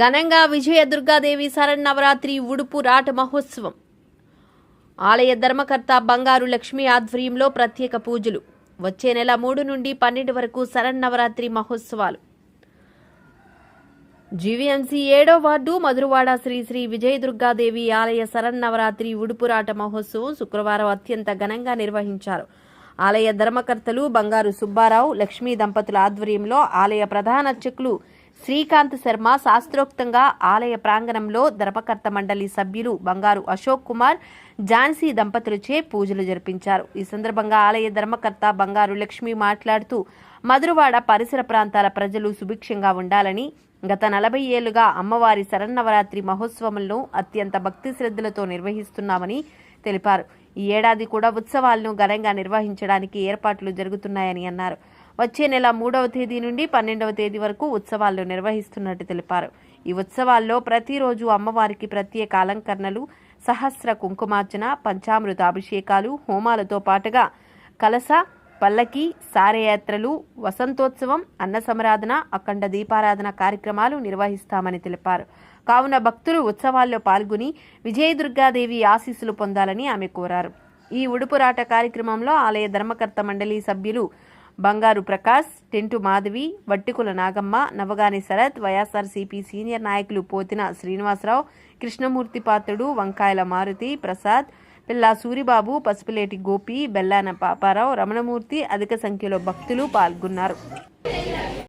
ఘనంగా విజయ దుర్గాదేవి శరన్నవరాత్రి ఉడుపు రాట మహోత్సవం. ఆలయ ధర్మకర్త బంగారు లక్ష్మి ఆధ్వర్యంలో ప్రత్యేక పూజలు. వచ్చే నెల మూడు నుండి పన్నెండు వరకు శరన్నవరాత్రి మహోత్సవాలు. జీవీఎంసీ ఏడో వార్డు మధురవాడ శ్రీ శ్రీ విజయదుర్గాదేవి ఆలయ శరన్నవరాత్రి ఉడుపురాట మహోత్సవం శుక్రవారం అత్యంత ఘనంగా నిర్వహించారు. ఆలయ ధర్మకర్తలు బంగారు సుబ్బారావు లక్ష్మీ దంపతుల ఆధ్వర్యంలో ఆలయ ప్రధాన అర్చకులు శ్రీకాంత్ శర్మ శాస్త్రోక్తంగా ఆలయ ప్రాంగణంలో ధర్మకర్త మండలి సభ్యులు బంగారు అశోక్ కుమార్ ఝాన్సీ దంపతులచే పూజలు జరిపించారు. ఈ సందర్భంగా ఆలయ ధర్మకర్త బంగారు లక్ష్మి మాట్లాడుతూ మధురవాడ పరిసర ప్రాంతాల ప్రజలు సుభిక్షంగా ఉండాలని గత నలభై ఏళ్ళుగా అమ్మవారి శరన్నవరాత్రి మహోత్సవంలో అత్యంత భక్తి శ్రద్ధలతో నిర్వహిస్తున్నామని తెలిపారు. ఈ ఏడాది కూడా ఉత్సవాలను ఘనంగా నిర్వహించడానికి ఏర్పాట్లు జరుగుతున్నాయని అన్నారు. వచ్చే నెల మూడవ తేదీ నుండి పన్నెండవ తేదీ వరకు ఉత్సవాలు నిర్వహిస్తున్నట్టు తెలిపారు. ఈ ఉత్సవాల్లో ప్రతిరోజు అమ్మవారికి ప్రత్యేక అలంకరణలు సహస్ర కుంకుమార్చన పంచామృత అభిషేకాలు హోమాలతో పాటుగా కలస పల్లకి సారయాత్రలు వసంతోత్సవం అన్న సమరాధన అఖండ దీపారాధన కార్యక్రమాలు నిర్వహిస్తామని తెలిపారు. కావున భక్తులు ఉత్సవాల్లో పాల్గొని విజయదుర్గాదేవి ఆశీస్సులు పొందాలని ఆమె కోరారు. ఈ ఉడుపురాట కార్యక్రమంలో ఆలయ ధర్మకర్త మండలి సభ్యులు బంగారు ప్రకాష్ టెంటు మాధవి వట్టికుల నాగమ్మ నవగాని శరత్ వైఎస్ఆర్సీపీ సీనియర్ నాయకులు పోతిన శ్రీనివాసరావు కృష్ణమూర్తి పాత్రుడు వంకాయల మారుతి ప్రసాద్ పిల్లా సూరిబాబు పసుపులేటి గోపి బెల్లాన పాపారావు రమణమూర్తి అధిక సంఖ్యలో భక్తులు పాల్గొన్నారు.